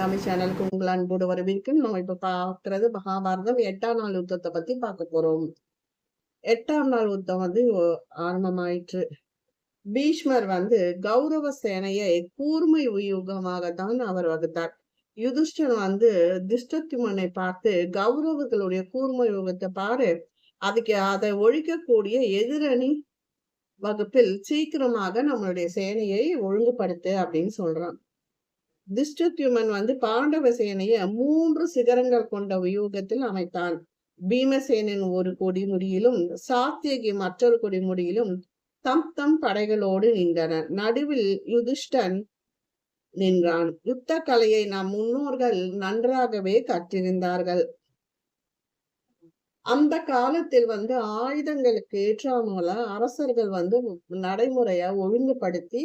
தமிழ் சேனலுக்கு உங்கள் அன்போடு வரவேற்கும் நம்ம இப்ப பாக்குறது மகாபாரதம். எட்டாம் நாள் யுத்தத்தை பத்தி பார்க்க போறோம். எட்டாம் நாள் யுத்தம் வந்து ஆரம்பமாயிற்று. பீஷ்மர் வந்து கௌரவ சேனையை கூர்மை யுகமாகத்தான் அவர் வகுத்தார். யுதிஷ்டன் வந்து திஷ்டத்யுமனை பார்த்து கௌரவர்களுடைய கூர்மை யுகத்தை பாரு. அதுக்கு அதை ஒழிக்கக்கூடிய எதிரணி வகுப்பில் சீக்கிரமாக நம்மளுடைய சேனையை ஒழுங்குபடுத்து அப்படின்னு சொல்றான். திஷ்டத்யுமன் வந்து பாண்டவ மூன்று சிகரங்கள் கொண்ட வியூகத்தில் அமைத்தான். பீமசேனின் ஒரு கொடிமுடியிலும் சாத்தியகி மற்றொரு கொடிமுடியிலும் தம் தம் படைகளோடு நின்றனர் நடுவில் யுதிஷ்டன் நின்றான். யுத்த கலையை நம் முன்னோர்கள் நன்றாகவே கற்றிருந்தார்கள். அந்த காலத்தில் வந்து ஆயுதங்களுக்கு ஏற்றாமல அரசர்கள் வந்து நடைமுறைய ஒழுங்குபடுத்தி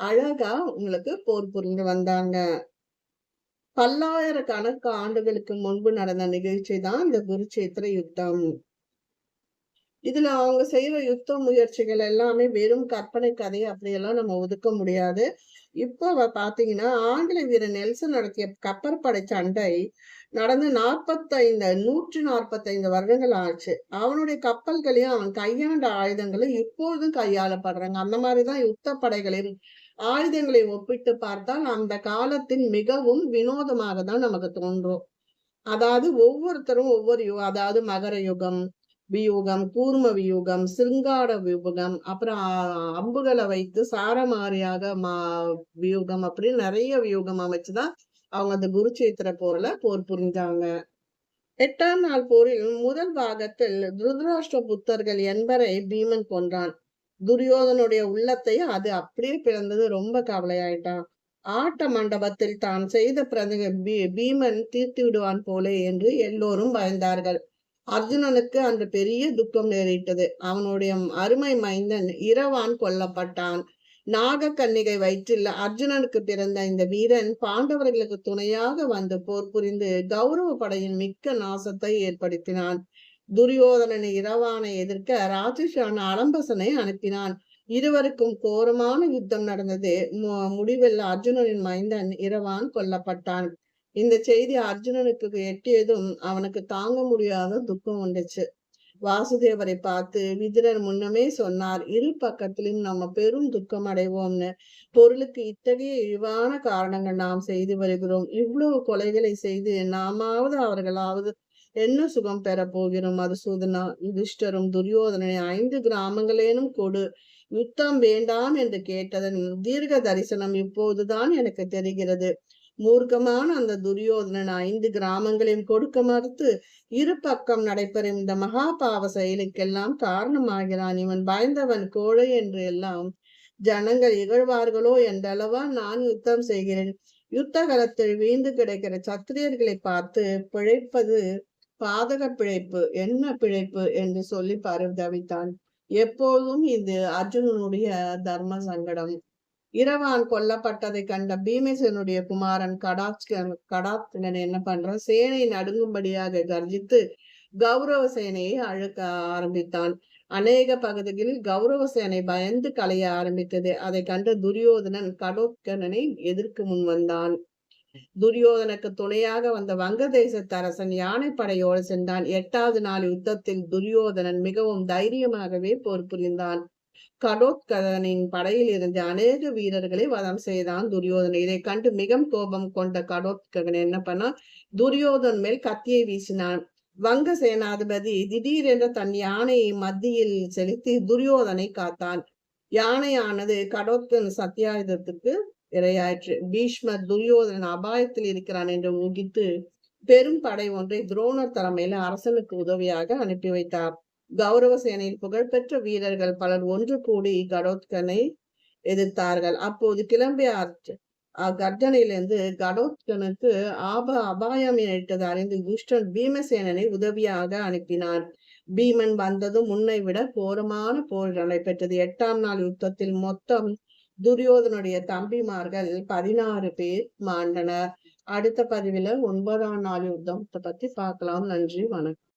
அழகா உங்களுக்கு போர் புரிந்து வந்தாங்க. பல்லாயிரக்கணக்கு ஆண்டுகளுக்கு முன்பு நடந்த நிகழ்ச்சி தான் இந்த குருச்சேத்திர யுத்தம். இதுல அவங்க செய்யற யுத்த முயற்சிகள் எல்லாமே வெறும் கற்பனை கதை அப்படியெல்லாம் நம்ம ஒதுக்க முடியாது. இப்போ பாத்தீங்கன்னா ஆங்கில வீரர் நெல்சன் நடத்திய கப்பற்படை சண்டை நடந்து நாற்பத்தைந்து நூற்றி நாற்பத்தைந்து வருடங்கள் ஆச்சு. அவனுடைய கப்பல்களையும் அவன் கையாண்ட ஆயுதங்களும் இப்போதும் கையாளப்படுறாங்க. அந்த மாதிரிதான் யுத்த படைகளின் ஆயுதங்களை ஒப்பிட்டு பார்த்தால் அந்த காலத்தின் மிகவும் வினோதமாக தான் நமக்கு தோன்றும். அதாவது ஒவ்வொருத்தரும் ஒவ்வொரு யு- அதாவது மகர யுகம் வியூகம் கூர்ம வியூகம் சிருங்கார வியூகம் அப்புறம் அம்புகளை வைத்து சாரமாரியாக மா வியூகம் அப்படின்னு நிறைய வியூகம் அமைச்சுதான் அவங்க அந்த குருச்சேத்திர போர்ல போர் புரிஞ்சாங்க. எட்டாம் நாள் போரில் முதல் பாகத்தில் துருதராஷ்டிர புத்தர்கள் என்பரை பீமன் கொன்றான். துரியோதனுடைய உள்ளத்தை அது அப்படியே பிறந்தது ரொம்ப கவலையாயிட்டான். ஆட்ட மண்டபத்தில் தான் செய்த பிரதி பீமன் தீர்த்து விடுவான் போலே என்று எல்லோரும் பயந்தார்கள். அர்ஜுனனுக்கு அன்று பெரிய துக்கம் நேரிட்டது. அவனுடைய அருமை மைந்தன் இரவான் கொல்லப்பட்டான். நாகக்கன்னிகை வயிற்றில் அர்ஜுனனுக்கு பிறந்த இந்த வீரன் பாண்டவர்களுக்கு துணையாக வந்து போர் புரிந்து கௌரவ படையின் மிக்க நாசத்தை ஏற்படுத்தினான். துரியோதனன் இரவானை எதிர்க்க ராஜேஷான அலம்பசனை அனுப்பினான். இருவருக்கும் கோரமான யுத்தம் நடந்தது. மு- முடிவில் அர்ஜுனனின் மைந்தன் இரவான் கொல்லப்பட்டான். இந்த செய்தி அர்ஜுனனுக்கு எட்டியதும் அவனுக்கு தாங்க முடியாத துக்கம் உண்டுச்சு. வாசுதேவரை பார்த்து விதுரர் முன்னமே சொன்னார் இரு பக்கத்திலும் நம்ம பெரும் துக்கம் அடைவோம்னு. பொருளுக்கு இத்தகைய இழிவான காரணங்கள் நாம் செய்து வருகிறோம். இவ்வளவு கொலைகளை செய்து நாமாவது அவர்களாவது என்ன சுகம் பெற போகிறோம் மதுசூதனா? யுதிஷ்டரும் துரியோதனனை ஐந்து கிராமங்களேனும் கொடு. யுத்தம் வேண்டாம் என்று கேட்டதன் தீர்க்க தரிசனம் இப்போதுதான் எனக்கு தெரிகிறது. மூர்க்கமான அந்த துரியோதனன் ஐந்து கிராமங்களையும் கொடுக்க மறுத்து இரு பக்கம் நடைபெறும் இந்த மகாபாவ செயலுக்கெல்லாம் காரணமாகிறான். இவன் பயந்தவன் கோழை என்று எல்லாம் ஜனங்கள் இகழ்வார்களோ என்றளவா நான் யுத்தம் செய்கிறேன். யுத்த கலத்தில் வீழ்ந்து கிடைக்கிற சத்திரியர்களை பார்த்து பிழைப்பது பாதக பிழைப்பு என்ன பிழைப்பு என்று சொல்லி பரிதவித்தான். எப்போதும் இது அர்ஜுனனுடைய தர்ம சங்கடம். இரவான் கொல்லப்பட்டதை கண்ட பீமேசனுடைய குமாரன் கடாட்சன் கடாத்கன் என்ன பண்றான்? சேனை நடுங்கும்படியாக கர்ஜித்து கௌரவ சேனையை அழுக்க ஆரம்பித்தான். அநேக பகுதிகளில் கௌரவ சேனை பயந்து களைய ஆரம்பித்தது. அதை கண்ட துரியோதனன் கடோத்கனனை எதிர்க்க முன் வந்தான். துரியோதனுக்கு துணையாக வந்த வங்க அரசன் யானைப்படையோடு சென்றான். எட்டாவது நாள் யுத்தத்தில் துரியோதனன் மிகவும் தைரியமாகவே போர் புரிந்தான். கடோத்கதனின் படையில் இருந்த அநேக வீரர்களை வதம் செய்தான் துரியோதனன். இதை கண்டு மிகவும் கோபம் கொண்ட கடோத்கதன் என்ன பண்ணா துரியோதன் மேல் கத்தியை வீசினான். வங்க சேனாதிபதி திடீரென்று தன் யானையை மத்தியில் செலுத்தி துரியோதனை காத்தான். யானையானது கடோத்கன் சத்தியாயுதத்துக்கு இரையாயிற்று. பீஷ்மர் துரியோதனன் அபாயத்தில் இருக்கிறான் என்று ஊகித்து பெரும் படை ஒன்றை துரோணர் தலைமையில அரசனுக்கு உதவியாக அனுப்பி வைத்தார். கௌரவ சேனையில் புகழ்பெற்ற வீரர்கள் பலர் ஒன்று கூடி கடோத்கனை எதிர்த்தார்கள். அப்போது கிளம்பிய கர்ஜனையிலிருந்து கடோத்கனுக்கு ஆப அபாயம் நேரிட்டது அறிந்து துஷ்டன் பீமசேனனை உதவியாக அனுப்பினான் பீமன் வந்ததும் முன்னை விட கோரமான போர் நடைபெற்றது. எட்டாம் நாள் யுத்தத்தில் மொத்தம் துரியோதனுடைய தம்பிமார்கள் பதினாறு பேர் மாண்டனர். அடுத்த பதிவில ஒன்பதாம் நாள் யுத்தத்தை பத்தி பார்க்கலாம். நன்றி வணக்கம்.